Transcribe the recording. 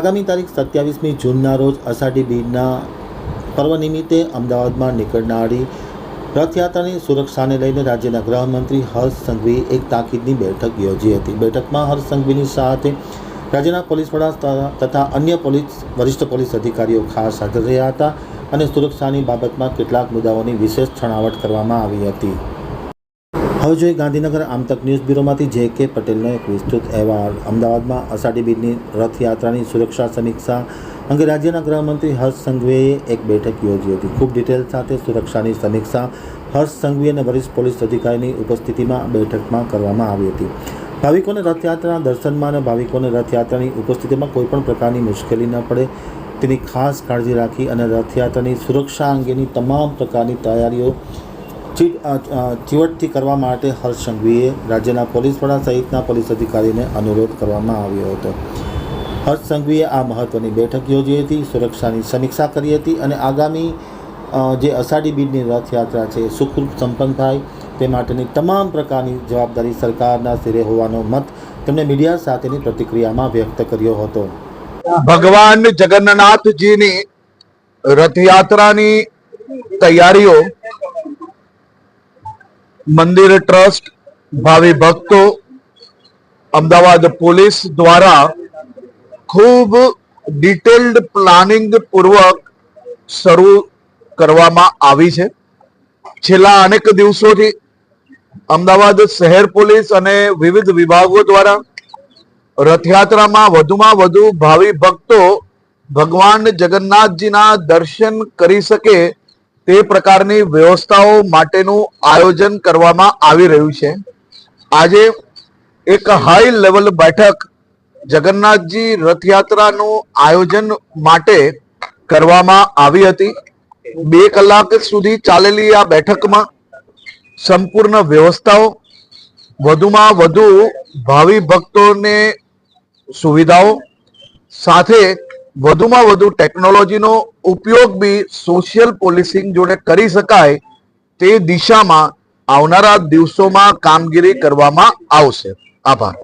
આગામી તારીખ સત્યાવીસમી જૂનના રોજ અષાઢી બીજના પર્વ નિમિત્તે અમદાવાદમાં નીકળનારી રથયાત્રાની સુરક્ષાને લઈને રાજ્યના ગૃહમંત્રી હર્ષ સંઘવીએ એક તાકીદની બેઠક યોજી હતી. બેઠકમાં હર્ષ સંઘવીની સાથે રાજ્યના પોલીસ વડા તથા- અન્ય પોલીસ, વરિષ્ઠ પોલીસ અધિકારીઓ ખાસ હાજર રહ્યા હતા અને સુરક્ષાની બાબતમાં કેટલાક મુદ્દાઓની વિશેષ છણાવટ કરવામાં આવી હતી. હવે જોઈએ ગાંધીનગર આમતક ન્યૂઝ બ્યુરોમાંથી જે કે પટેલનો એક વિસ્તૃત અહેવાલ. અમદાવાદમાં અષાઢી બીજની રથયાત્રાની સુરક્ષા સમીક્ષા અંગે રાજ્યના ગૃહમંત્રી હર્ષ સંઘવીએ એક બેઠક યોજી હતી. ખૂબ ડિટેલ સાથે સુરક્ષાની સમીક્ષા હર્ષ સંઘવી અને વરિષ્ઠ પોલીસ અધિકારીની ઉપસ્થિતિમાં બેઠકમાં કરવામાં આવી હતી. ભાવિકોને રથયાત્રાના દર્શનમાં અને ભાવિકોને રથયાત્રાની ઉપસ્થિતિમાં કોઈપણ પ્રકારની મુશ્કેલી ન પડે તેની ખાસ કાળજી રાખી અને રથયાત્રાની સુરક્ષા અંગેની તમામ પ્રકારની તૈયારીઓ ચીવટથી કરવા માટે હર્ષ સંઘવીએ રાજ્યના પોલીસ વડા સહિતના પોલીસ અધિકારીને અનુરોધ કરવામાં આવ્યો હતો. હર્ષ સંઘવીએ આ મહત્વની બેઠક યોજી હતી, સુરક્ષાની સમીક્ષા કરી હતી અને આગામી જે અષાઢી બીજની રથયાત્રા છે, સુખરૂપ સંપન્ન થાય તે માટેની તમામ પ્રકારની જવાબદારી સરકારના સિરે હોવાનો મત તેમણે મીડિયા સાથેની પ્રતિક્રિયામાં વ્યક્ત કર્યો હતો. ભગવાન જગન્નાથજીની રથયાત્રાની તૈયારીઓ મંદિર ટ્રસ્ટ, ભાવિ ભક્તો, અમદાવાદ પોલીસ દ્વારા ખૂબ ડિટેલ્ડ પ્લાનિંગ પૂર્વક શરૂ કરવામાં આવી છે. છેલ્લા અનેક દિવસોથી અમદાવાદ શહેર પોલીસ અને વિવિધ વિભાગો દ્વારા રથયાત્રામાં વધુમાં વધુ ભાવિ ભક્તો ભગવાન જગન્નાથજીના દર્શન કરી શકે તે પ્રકારની વ્યવસ્થાઓ માટેનું આયોજન કરવામાં આવી રહ્યું છે. આજે એક હાઈ લેવલ બેઠક જગન્નાથજી રથયાત્રાનું આયોજન માટે કરવામાં આવી હતી. બે કલાક સુધી ચાલેલી આ બેઠકમાં સંપૂર્ણ વ્યવસ્થાઓ, વધુમાં વધુ ભાવિ ભક્તોને સુવિધાઓ, સાથે વધુમાં વધુ ટેકનોલોજીનો ઉપયોગ બી સોશિયલ પોલિસિંગ જોડે કરી શકાય તે દિશામાં આવનારા દિવસોમાં કામગીરી કરવામાં આવશે. આભાર.